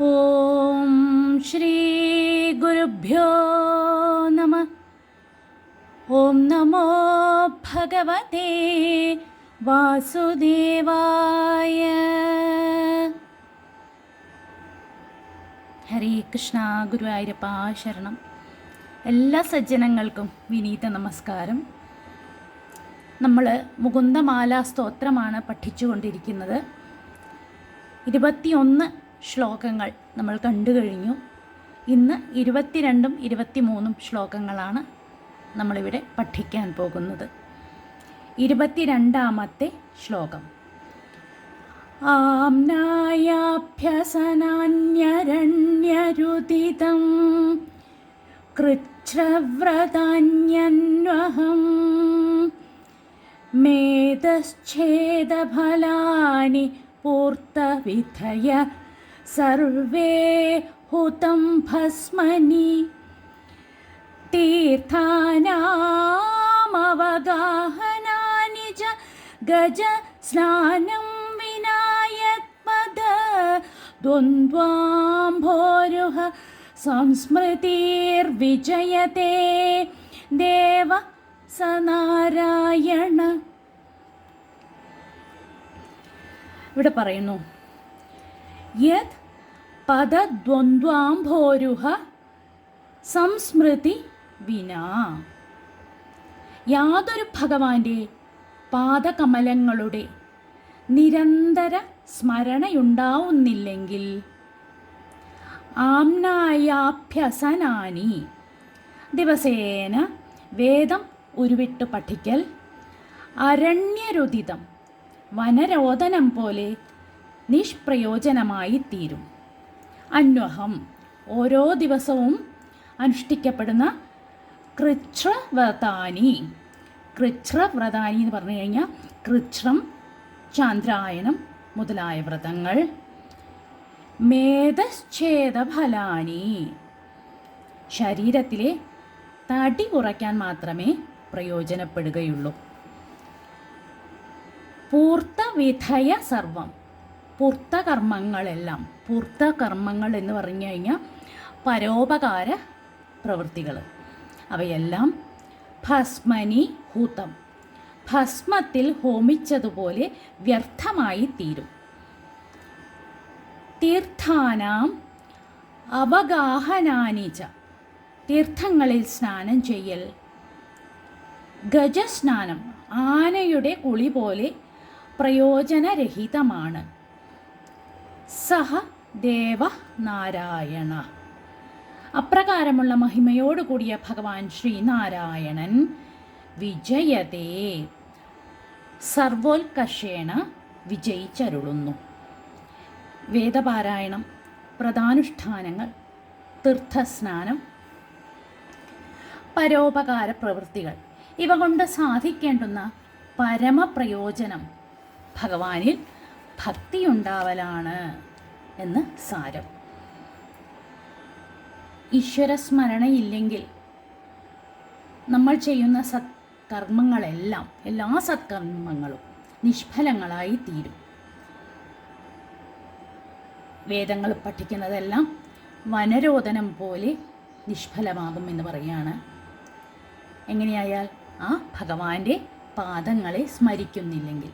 ഓം ശ്രീ ഗുരുഭ്യോ നമ. ഓം നമോ ഭഗവതേ വാസുദേവായ. ഹരേ കൃഷ്ണ ഗുരുവായൂരപ്പ ശരണം. എല്ലാ സജ്ജനങ്ങൾക്കും വിനീത നമസ്കാരം. നമ്മൾ മുകുന്ദമാല സ്തോത്രമാണ് പഠിച്ചുകൊണ്ടിരിക്കുന്നത്. ഇരുപത്തിയൊന്ന് ശ്ലോകങ്ങൾ നമ്മൾ കണ്ടു കഴിഞ്ഞു. ഇന്ന് ഇരുപത്തിരണ്ടും ഇരുപത്തിമൂന്നും ശ്ലോകങ്ങളാണ് നമ്മളിവിടെ പഠിക്കാൻ പോകുന്നത്. ഇരുപത്തിരണ്ടാമത്തെ ശ്ലോകം. ആംനായാഭ്യസനാന്യരണ്യരുദിതം കൃച്ഛ്രവ്രതാന്യന്വഹം മേധശ്ഛേദഫലാനി പൂർത്തവിധയ സർവേ ഹുതം ഭസ്മനി തീർത്ഥാനാമവഗാഹനാനി ച ഗജ സ്നാനം വിനായത്മദ ദ്വന്ദ്വാംഭോരുഹ സംസ്മൃതിർവിജയത്തെ ദേവ സനാരായണ ഇവിടെ പറയുന്നു യത് പദദ്വന്ദ്വാംഭോരുഹ സംസ്മൃതി വിനാ. യാതൊരു ഭഗവാന്റെ പാദകമലങ്ങളുടെ നിരന്തര സ്മരണയുണ്ടാവുന്നില്ലെങ്കിൽ ആംനായാഭ്യസനാനി ദിവസേന വേദം ഉരുവിട്ട് പഠിക്കൽ അരണ്യരുദിതം വനരോദനം പോലെ നിഷ്പ്രയോജനമായി തീരും അന്വഹം. ഓരോ ദിവസവും അനുഷ്ഠിക്കപ്പെടുന്ന കൃച്ഛ്രവ്രതാനി. കൃച്ഛ്രവ്രതാനി എന്ന് പറഞ്ഞു കഴിഞ്ഞാൽ കൃച്ഛ്രം ചാന്ദ്രായണം മുതലായ വ്രതങ്ങൾ. മേധശ്ഛേദഫലാനി. ശരീരത്തിലെ തടി കുറയ്ക്കാൻ മാത്രമേ പ്രയോജനപ്പെടുകയുള്ളൂ. പൂർത്തവിധയ സർവം പൂർത്തകർമ്മങ്ങളെല്ലാം പൂർത്തകർമ്മങ്ങൾ എന്ന് പറഞ്ഞു കഴിഞ്ഞാൽ പരോപകാര പ്രവൃത്തികൾ. അവയെല്ലാം ഭസ്മനി ഹൂതം. ഭസ്മത്തിൽ ഹോമിച്ചതുപോലെ വ്യർത്ഥമായി തീരും. തീർത്ഥാനാം അവഗാഹനാനിച്ച തീർത്ഥങ്ങളിൽ സ്നാനം ചെയ്യൽ. ഗജസ്നാനം ആനയുടെ കുളി പോലെ പ്രയോജനരഹിതമാണ്. സഹ ദേവ നാരായണ. അപ്രകാരമുള്ള മഹിമയോട് കൂടിയ ഭഗവാൻ ശ്രീനാരായണൻ വിജയതേ. സർവോത്കർഷേണ വിജയിച്ചരുളുന്നു. വേദപാരായണം പ്രധാനുഷ്ഠാനങ്ങൾ തീർത്ഥസ്നാനം പരോപകാര പ്രവൃത്തികൾ ഇവ കൊണ്ട് സാധിക്കേണ്ടുന്ന പരമപ്രയോജനം ഭഗവാനിൽ ഭക്തിയുണ്ടാവലാണ് എന്ന് സാരം. ഈശ്വരസ്മരണയില്ലെങ്കിൽ നമ്മൾ ചെയ്യുന്ന സത്കർമ്മങ്ങളെല്ലാം എല്ലാ സത്കർമ്മങ്ങളും നിഷ്ഫലങ്ങളായി തീരും. വേദങ്ങൾ പഠിക്കുന്നതെല്ലാം വനരോധനം പോലെ നിഷ്ഫലമാകും എന്ന് പറയുകയാണ്. എങ്ങനെയായാൽ ആ ഭഗവാന്റെ പാദങ്ങളെ സ്മരിക്കുന്നില്ലെങ്കിൽ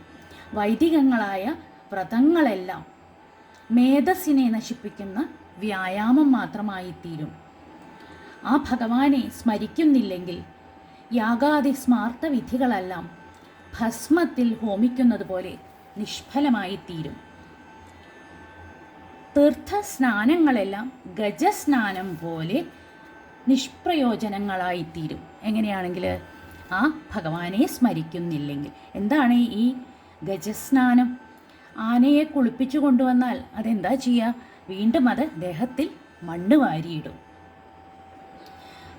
വൈദികങ്ങളായ വ്രതങ്ങളെല്ലാം മേധസ്സിനെ നശിപ്പിക്കുന്ന വ്യായാമം മാത്രമായി തീരും ആ ഭഗവാനെ സ്മരിക്കുന്നില്ലെങ്കിൽ യാഗാദി സ്മാർത്ഥവിധികളെല്ലാം ഭസ്മത്തിൽ ഹോമിക്കുന്നത് പോലെ നിഷ്ഫലമായി തീരും തീർത്ഥസ്നാനങ്ങളെല്ലാം ഗജസ്നാനം പോലെ നിഷ്പ്രയോജനങ്ങളായി തീരും എങ്ങനെയാണെങ്കിൽ ആ ഭഗവാനെ സ്മരിക്കുന്നില്ലെങ്കിൽ. എന്താണ് ഈ ഗജസ്നാനം? ആനയെ കുളിപ്പിച്ചു കൊണ്ടുവന്നാൽ അതെന്താ ചെയ്യുക വീണ്ടും അത് ദേഹത്തിൽ മണ്ണ് വാരിയിടും.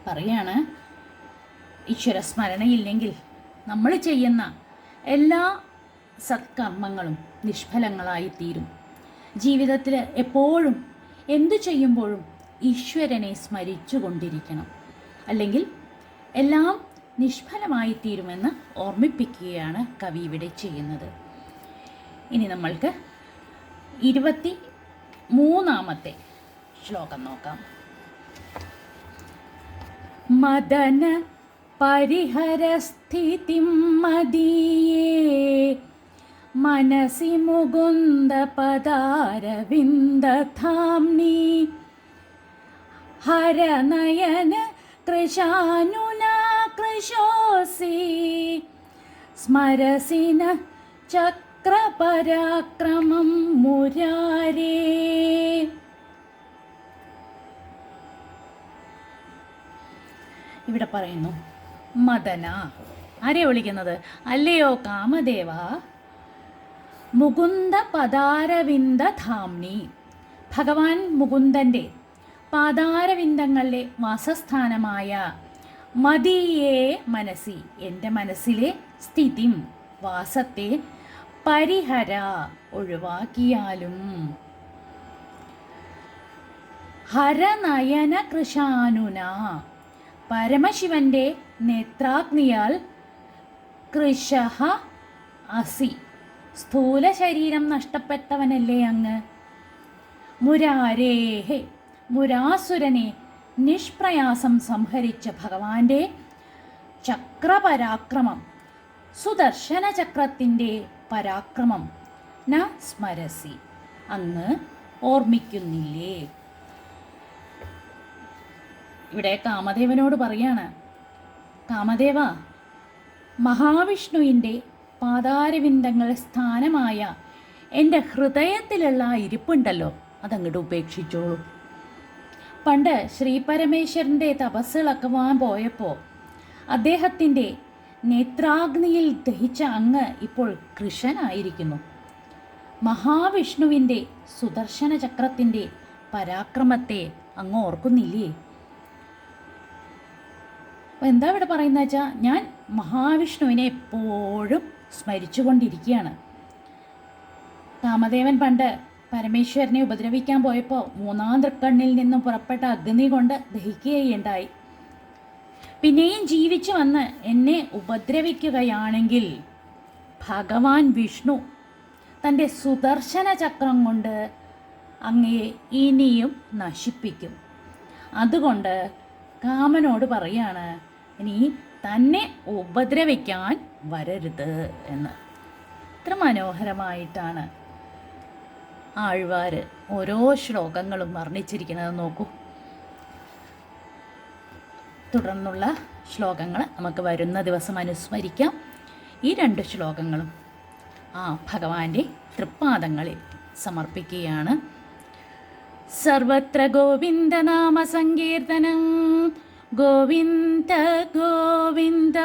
പറയാണ് ഈശ്വരസ്മരണയില്ലെങ്കിൽ നമ്മൾ ചെയ്യുന്ന എല്ലാ സത്കർമ്മങ്ങളും നിഷ്ഫലങ്ങളായി തീരും ജീവിതത്തിൽ എപ്പോഴും എന്തു ചെയ്യുമ്പോഴും ഈശ്വരനെ സ്മരിച്ചു കൊണ്ടിരിക്കണം. അല്ലെങ്കിൽ എല്ലാം നിഷ്ഫലമായി തീരുമെന്ന് ഓർമ്മിപ്പിക്കുകയാണ് കവി ഇവിടെ ചെയ്യുന്നത്. ഇനി നമ്മൾക്ക് ഇരുപത്തി മൂന്നാമത്തെ ശ്ലോകം നോക്കാം. മദന പരിഹരസ്ഥിതിം മദീയേ മനസി മുകുന്ദ പദാരവിന്ദധാംനി ഹരനയന കൃശാനുനാ കൃശോസി സ്മരസി ചക്രപരാക്രമം മുരാരേ. ഇവിടെ പറയുന്നു മദന. ആരെയാ വിളിക്കുന്നത്? അല്ലയോ കാമദേവ? മുകുന്ദ പദാരവിന്ദ ധാംനി ഭഗവാൻ മുകുന്ദന്റെ പാതാരവിന്ദങ്ങളിലെ വാസസ്ഥാനമായ മതിയേ മനസ്സി. എന്റെ മനസ്സിലെ സ്ഥിതിം വാസത്തെ പരിഹര ഒഴിവാക്കിയാലും. ഹരനയന കൃഷാനുന പരമശിവന്റെ നേത്രാഗ്നിയാൽ കൃഷഹ അസി. സ്ഥൂല ശരീരം നഷ്ടപ്പെട്ടവനല്ലേ അങ്ങ്? മുരാരേഹെ മുരാസുരനെ നിഷ്പ്രയാസം സംഹരിച്ച ഭഗവാന്റെ ചക്രപരാക്രമം. സുദർശന ചക്രത്തിന്റെ പരാക്രമം. ന സ്മരസി. അന്ന് ഓർമ്മിക്കുന്നില്ലേ? ഇവിടെ കാമദേവനോട് പറയാണ്. കാമദേവ മഹാവിഷ്ണുവിന്റെ പാതാരവിന്ദങ്ങൾ സ്ഥാനമായ എന്റെ ഹൃദയത്തിലുള്ള ഇരിപ്പുണ്ടല്ലോ അതങ്ങോട്ട് ഉപേക്ഷിച്ചോളൂ. പണ്ട് ശ്രീ പരമേശ്വരന്റെ തപസ്സുകളക്കുവാൻ പോയപ്പോൾ അദ്ദേഹത്തിന്റെ നേത്രാഗ്നിയിൽ ദഹിച്ച അങ്ങ് ഇപ്പോൾ കൃഷനായിരിക്കുന്നു. മഹാവിഷ്ണുവിന്റെ സുദർശന ചക്രത്തിന്റെ പരാക്രമത്തെ അങ്ങ് ഓർക്കുന്നില്ലേ? എന്താ ഇവിടെ പറയുന്നത് വെച്ചാൽ ഞാൻ മഹാവിഷ്ണുവിനെ എപ്പോഴും സ്മരിച്ചുകൊണ്ടിരിക്കുകയാണ്. കാമദേവൻ പണ്ട് പരമേശ്വരനെ ഉപദ്രവിക്കാൻ പോയപ്പോൾ മൂന്നാം തൃക്കണ്ണിൽ നിന്നും പുറപ്പെട്ട അഗ്നി കൊണ്ട് ദഹിക്കുകയുണ്ടായി. പിന്നെയും ജീവിച്ചു വന്ന് എന്നെ ഉപദ്രവിക്കുകയാണെങ്കിൽ ഭഗവാൻ വിഷ്ണു തന്റെ സുദർശന ചക്രം കൊണ്ട് അങ്ങയെ ഇനിയും നശിപ്പിക്കും. അതുകൊണ്ട് കാമനോട് പറയാണ് ഇനി തന്നെ ഉപദ്രവിക്കാൻ വരരുത് എന്ന്. ഇത്ര മനോഹരമായിട്ടാണ് ആഴ്വാർ ഓരോ ശ്ലോകങ്ങളും വർണിച്ചിരിക്കുന്നത്. നോക്കൂ. തുടർന്നുള്ള ശ്ലോകങ്ങൾ നമുക്ക് വരുന്ന ദിവസം അനുസ്മരിക്കാം. ഈ രണ്ട് ശ്ലോകങ്ങളും ആ ഭഗവാന്റെ തൃപ്പാദങ്ങളിൽ സമർപ്പിക്കുകയാണ്. സർവത്ര ഗോവിന്ദ നാമ സങ്കീർത്തനം. ഗോവിന്ദ ഗോവിന്ദ.